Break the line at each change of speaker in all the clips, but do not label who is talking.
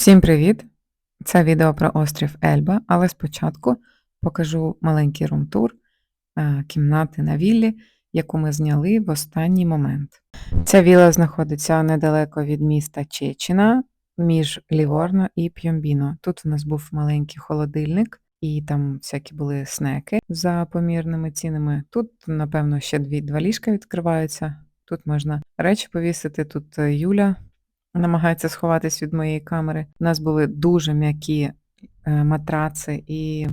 Всім привіт! Це відео про острів Ельба, але спочатку покажу маленький рум-тур е, кімнати на віллі, яку ми зняли в останній момент. Ця вілла знаходиться недалеко від міста Чечина між Ліворно і П'йомбіно. Тут у нас був маленький холодильник, і там всякі були снеки за помірними цінами. Тут, напевно, ще дві два ліжка відкриваються. Тут можна речі повісити. Тут е, Юля намагається сховатись від моєї камери. У нас були дуже м'які е, матраци і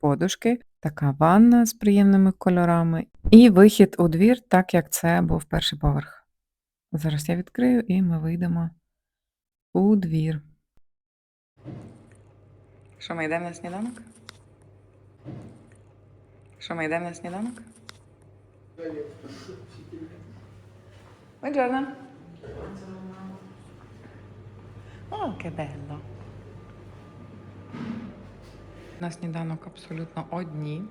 подушки, така ванна з приємними кольорами, і вихід у двір, так як це був перший поверх. Зараз я відкрию і ми вийдемо у двір. Що ми йдемо на сніданок? Що ми йдемо на сніданок? Buongiorno. О, che bello. На сніданок абсолютно одні.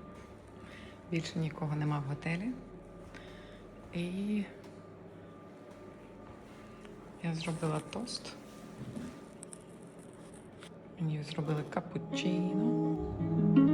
Більше нікого нема в готелі. І я зробила тост. Мені зробили капучино.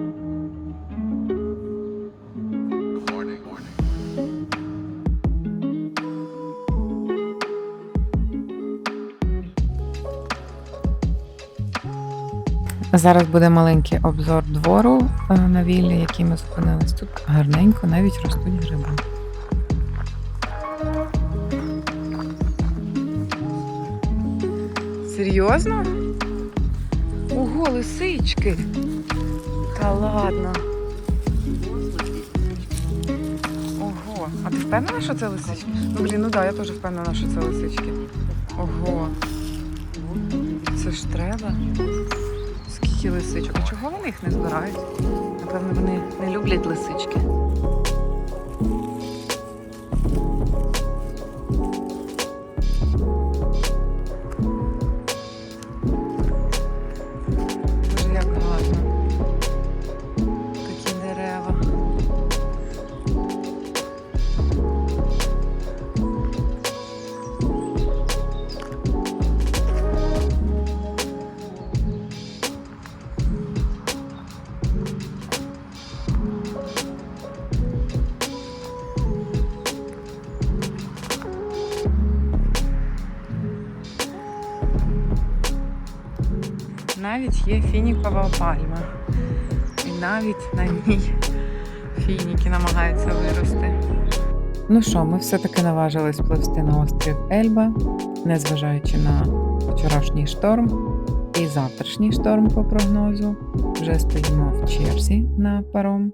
Зараз буде маленький обзор двору е, на віллі, який ми зупинились. Тут гарненько навіть ростуть гриби. Серйозно? Ого, лисички. Та ладно. Ого, а ти впевнена, що це лисички? Ну блін, ну да, я теж впевнена, що це лисички. Ого. Це ж треба. Лисичок. А чого вони їх не збирають? Напевно, вони не люблять лисички. Навіть є фінікова пальма. І навіть на ній фініки намагаються вирости. Ну що, ми все-таки наважились пливсти на острів Ельба, незважаючи на вчорашній шторм і завтрашній шторм по прогнозу. Вже стоїмо в черзі на паром.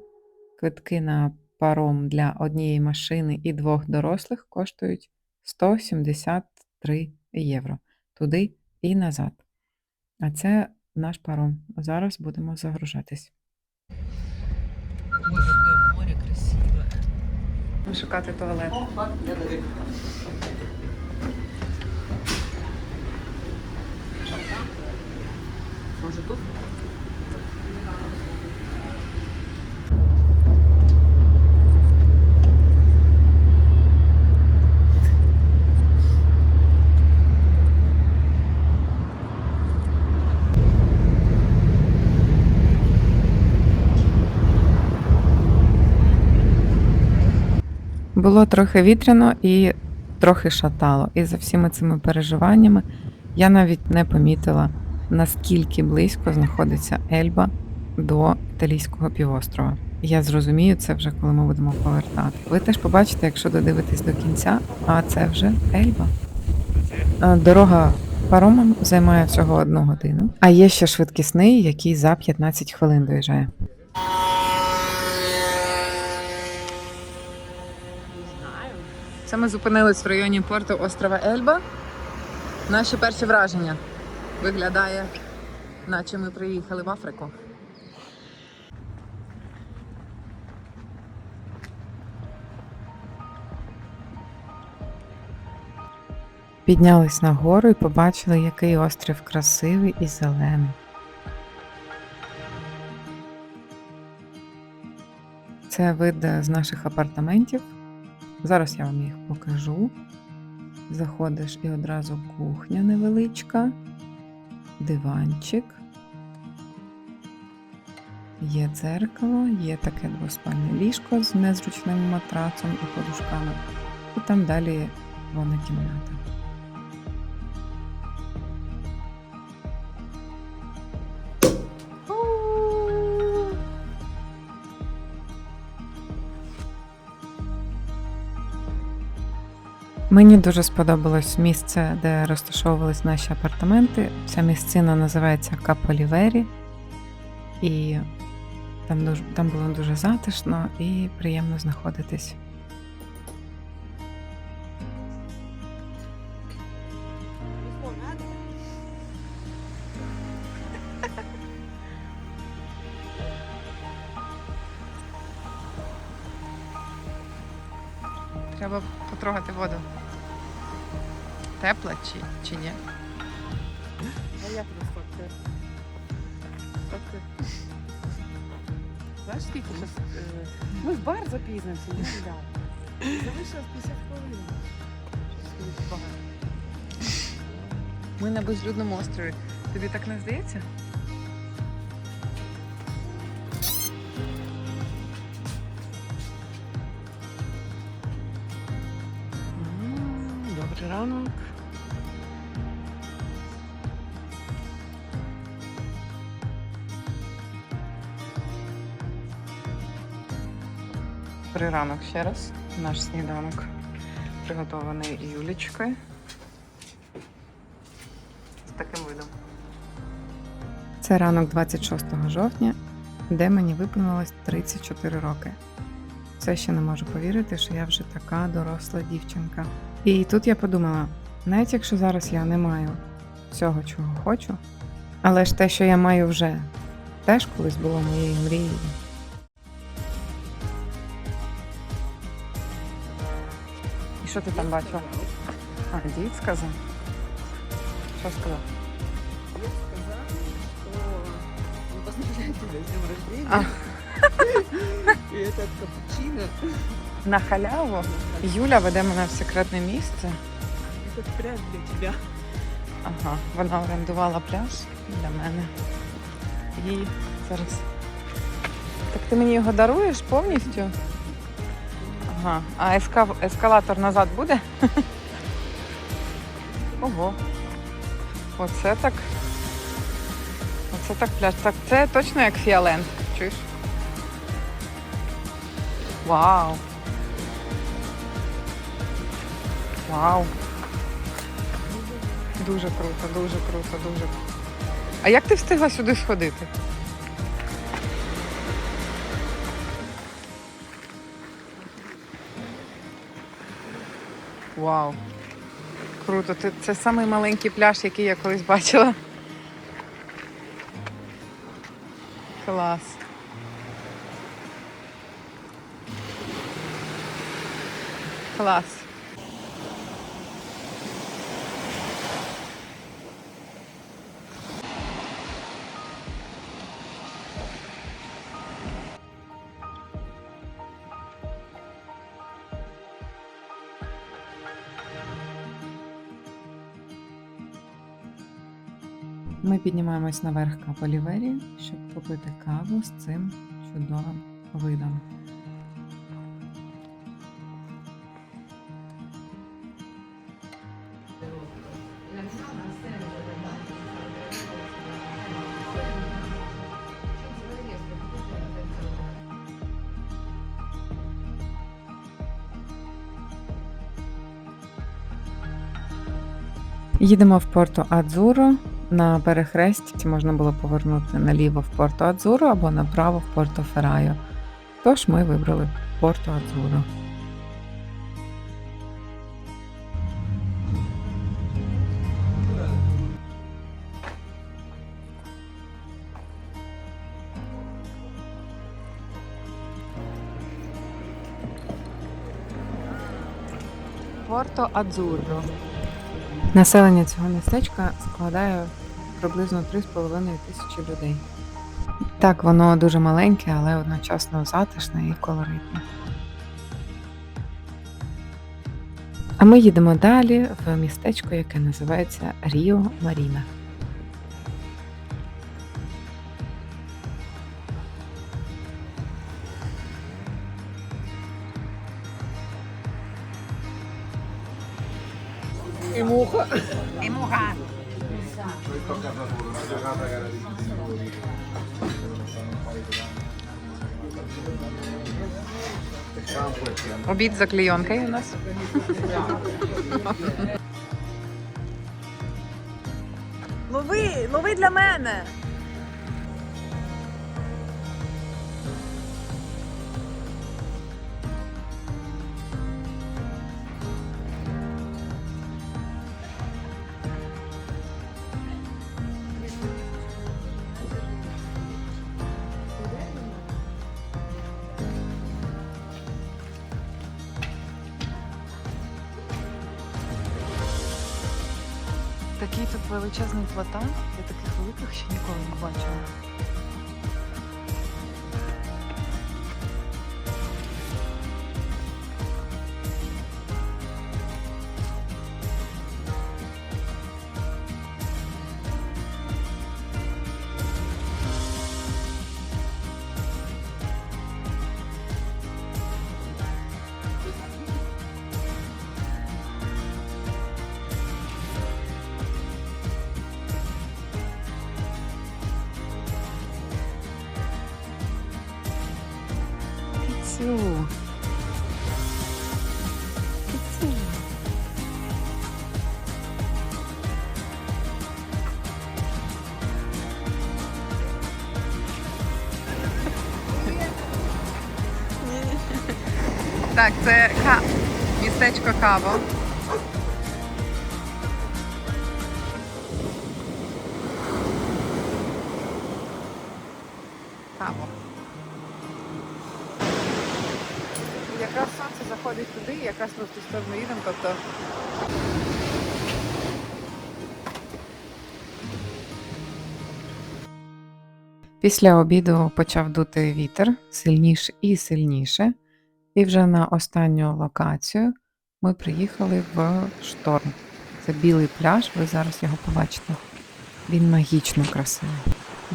Квитки на паром для однієї машини і двох дорослих коштують 173 євро туди і назад. А це наш паром. Зараз будемо загружатись.
Море красиве.
Шукати туалет.
Може тут?
Було трохи вітряно і трохи шатало. І за всіми цими переживаннями я навіть не помітила, наскільки близько знаходиться Ельба до італійського півострова. Я зрозумію це вже, коли ми будемо повертати. Ви теж побачите, якщо додивитесь до кінця, а це вже Ельба. Дорога паромом займає всього одну годину, а є ще швидкісний, який за 15 хвилин доїжджає. Це ми зупинились в районі порту острова Ельба. Наші перші враження. Виглядає, наче ми приїхали в Африку. Піднялись на гору і побачили, який острів красивий і зелений. Це вид з наших апартаментів. Зараз я вам їх покажу. Заходиш і одразу кухня невеличка, диванчик. Є дзеркало, є таке двоспальне ліжко з незручним матрацом і подушками. І там далі вона кімната. Мені дуже сподобалось місце, де розташовувались наші апартаменти. Ця місцина називається Каполівері, і там, дуже, там було дуже затишно і приємно знаходитись. Треба потрогати воду. Тепла чи, чи ні?
А як? Фотки. Знаєш, скільки зараз... Е... Ми в бар запізнимося, не ребят. Залишилось 50 хвилин.
Ми на безлюдному острові. Тобі так не здається?
М, Добрий ранок.
Добрий ранок ще раз. Наш сніданок приготований Юлічкою. З таким видом. Це ранок 26 жовтня, де мені виповнилось 34 роки. Все ще не можу повірити, що я вже така доросла дівчинка. І тут я подумала: навіть якщо зараз я не маю всього, чого хочу, але ж те, що я маю вже, теж колись було моєю мрією. Що ти там бачила? А, дід сказав. Що сказав?
Тебе з днем рождения. І этот.
На халяву Юля веде мене в секретне місце.
Этот прям для тебя.
Ага, вона орендувала пляж для мене. І зараз. Так ти мені його даруєш повністю? Ага. А еска... ескалатор назад буде? Ого. Оце так. Оце так пляж. Так це точно як фіаленд. Чуєш? Вау. Вау. Дуже круто, дуже круто, дуже. А як ти встигла сюди сходити? Вау. Круто. Це самий маленький пляж, який я колись бачила. Клас. Клас. Піднімаємось наверх Каполівері, щоб попити каву з цим чудовим видом. Їдемо в Порту Адзуро. На перехресті можна було повернути наліво в Порту Адзуро або направо в Порто Феррайо. Тож ми вибрали Порту Адзуро. Порто Адзуро. Населення цього містечка складає приблизно 3,5 тисячі людей. Так, воно дуже маленьке, але одночасно затишне і колоритне. А ми їдемо далі в містечко, яке називається Ріо Маріна.
І муха.
І муха. Обід за клейонкою у нас. Лови, лови для мене. Такий тут величезний платан. Я таких великих ще ніколи не бачила. Так, це ка... містечко Каво. Каво. Якраз сонце заходить туди, якраз ми в ту сторону їдемо, тобто. Після обіду почав дути вітер сильніше і сильніше. І вже на останню локацію ми приїхали в шторм. Це білий пляж, ви зараз його побачите. Він магічно красивий.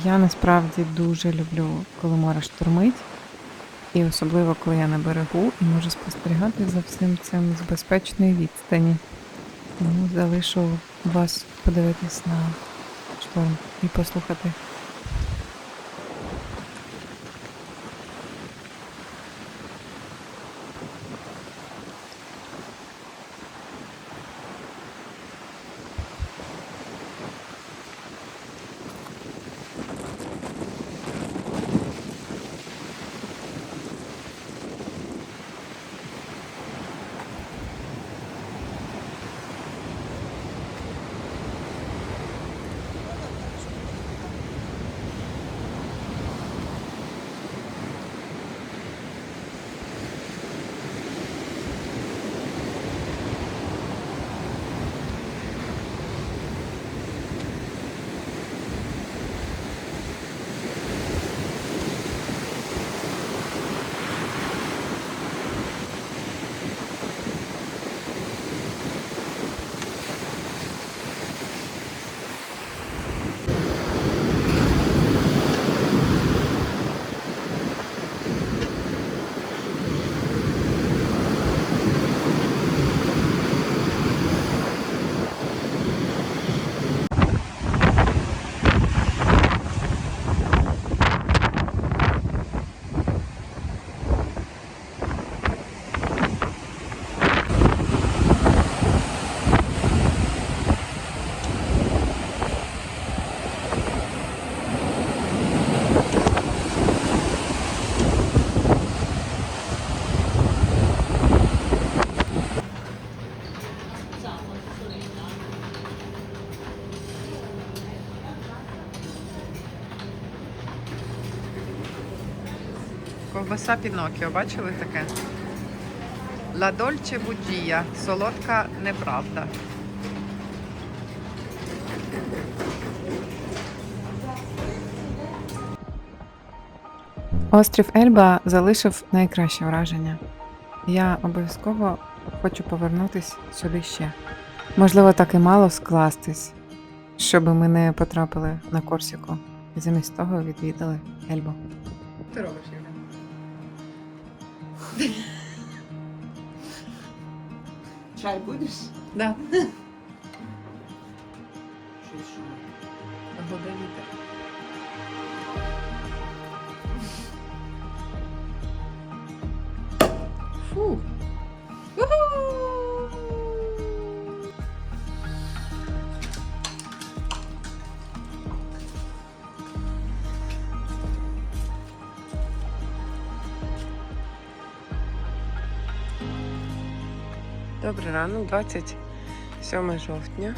Я насправді дуже люблю, коли море штормить. І особливо, коли я на берегу і можу спостерігати за всім цим з безпечної відстані. Тому залишу вас подивитись на шторм і послухати. Ковбаса Пінокіо, бачили таке? Ла Дольче Буджія. Солодка неправда. Острів Ельба залишив найкраще враження. Я обов'язково хочу повернутись сюди ще. Можливо, так і мало скластись, щоб ми не потрапили на Корсіку і замість того відвідали Ельбу. Ти робиш?
Чай будеш?
Да. Добрий ранок, 27 жовтня.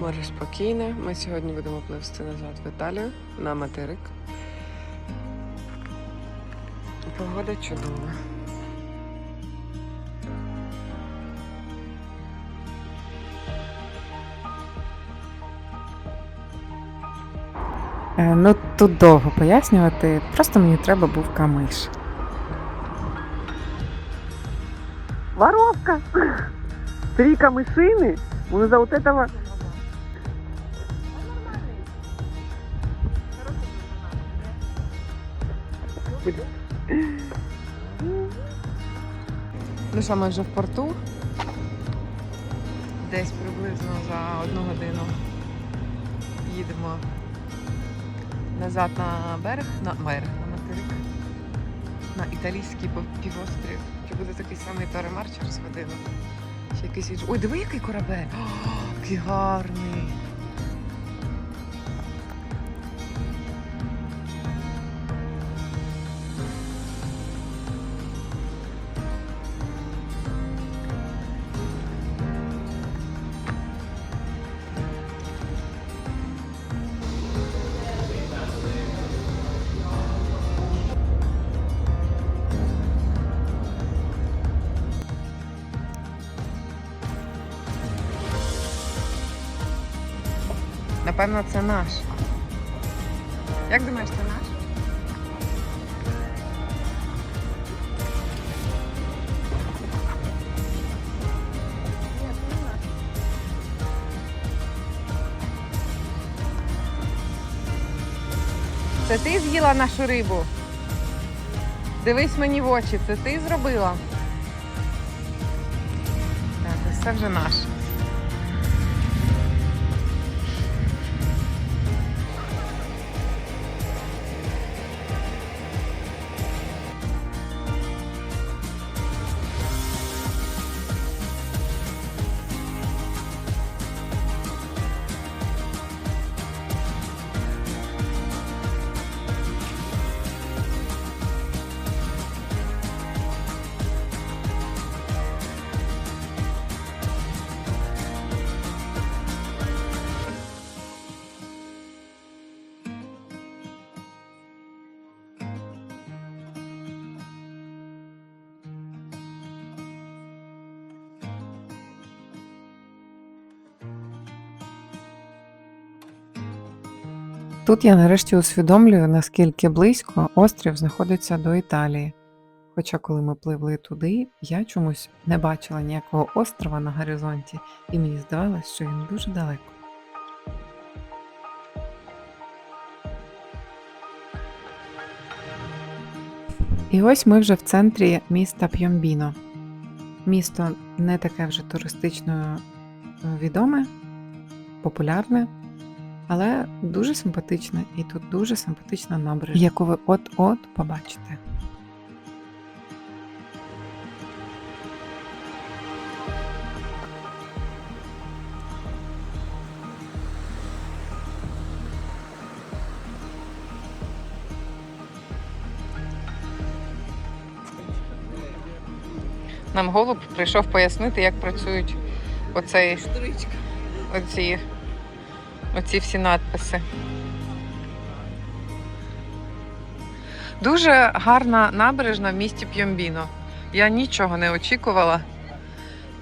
Море спокійне. Ми сьогодні будемо пливсти назад в Італію на материк. Погода чудова.
Е, Ну, тут довго пояснювати, просто мені треба був камиш.
Воровка! Три камышины? Он из-за вот этого... Ну що, ми вже в порту. Десь приблизно за одну годину їдемо назад на берег, на берег, на материк, на італійський пів- півострів. Чи буде такий самий перемар через годину? Ще якийсь інший. Ой, диви, який корабель! О, який гарний! Напевно, це наш. Як думаєш, це наш? Це ти з'їла нашу рибу? Дивись мені в очі, це ти зробила? Так, ось це вже наш.
Тут я нарешті усвідомлюю, наскільки близько острів знаходиться до Італії. Хоча, коли ми пливли туди, я чомусь не бачила ніякого острова на горизонті, і мені здавалось, що він дуже далеко. І ось ми вже в центрі міста П'йомбіно. Місто не таке вже туристично е, відоме, популярне, але дуже симпатичне, і тут дуже симпатична набережна, яку ви от-от побачите.
Нам голуб прийшов пояснити, як працюють оцей, оці, оці всі надписи. Дуже гарна набережна в місті П'йомбіно. Я нічого не очікувала,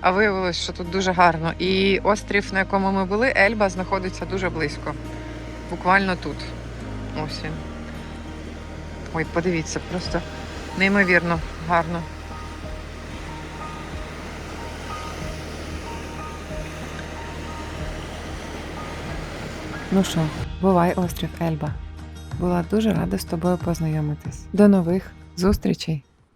а виявилось, що тут дуже гарно. І острів, на якому ми були, Ельба, знаходиться дуже близько. Буквально тут. Ось він. Ой, подивіться, просто неймовірно гарно.
Ну що, бувай, острів Ельба. Була дуже рада з тобою познайомитись. До нових зустрічей!